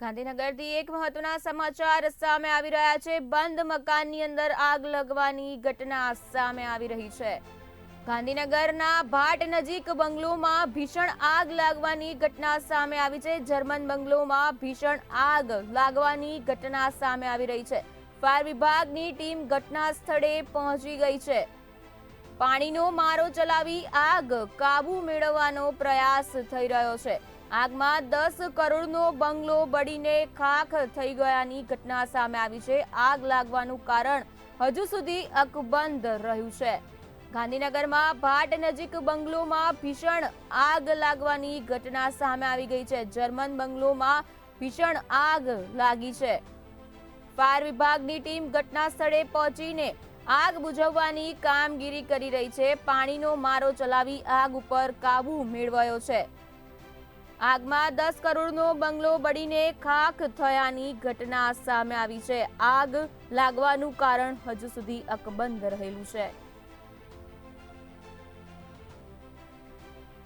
ગાંધીનગરથી એક મહત્વના સમાચાર સામે આવી રહ્યા છે. બંધ મકાનની અંદર આગ લગવાની ઘટના સામે આવી રહી છે. ગાંધીનગરના ભાટ નજીક બંગલોમાં ભીષણ આગ લાગવાની ઘટના સામે આવી છે. જર્મન બંગલોમાં ભીષણ આગ લાગવાની ઘટના સામે આવી રહી છે. ફાયર વિભાગની ટીમ ઘટના સ્થળે પહોંચી ગઈ છે. પાણીનો મારો ચલાવી આગ કાબુ મેળવવાનો પ્રયાસ થઈ રહ્યો છે. આગમાં દસ કરોડનો બંગલો બળીને ખાખ થઈ ગયાની ઘટના સામે આવી છે. આગ લાગવાનું કારણ હજુ સુધી અકબંધ રહ્યું છે. ગાંધીનગરમાં ભાટ નજીક બંગલોમાં ભીષણ આગ લાગવાની ઘટના સામે આવી ગઈ છે. જર્મન બંગલોમાં ભીષણ આગ લાગી છે. ફાયર વિભાગની ટીમ ઘટના સ્થળે પહોંચીને આગ બુઝવવાની કામગીરી કરી રહી છે. પાણીનો મારો ચલાવી આગ ઉપર કાબુ મેળવાયો છે. આગમાં દસ કરોડનો બંગલો બળીને ખાખ થયાની ઘટના સામે આવી છે. આગ લાગવાનું કારણ હજુ સુધી અકબંધ રહેલું છે.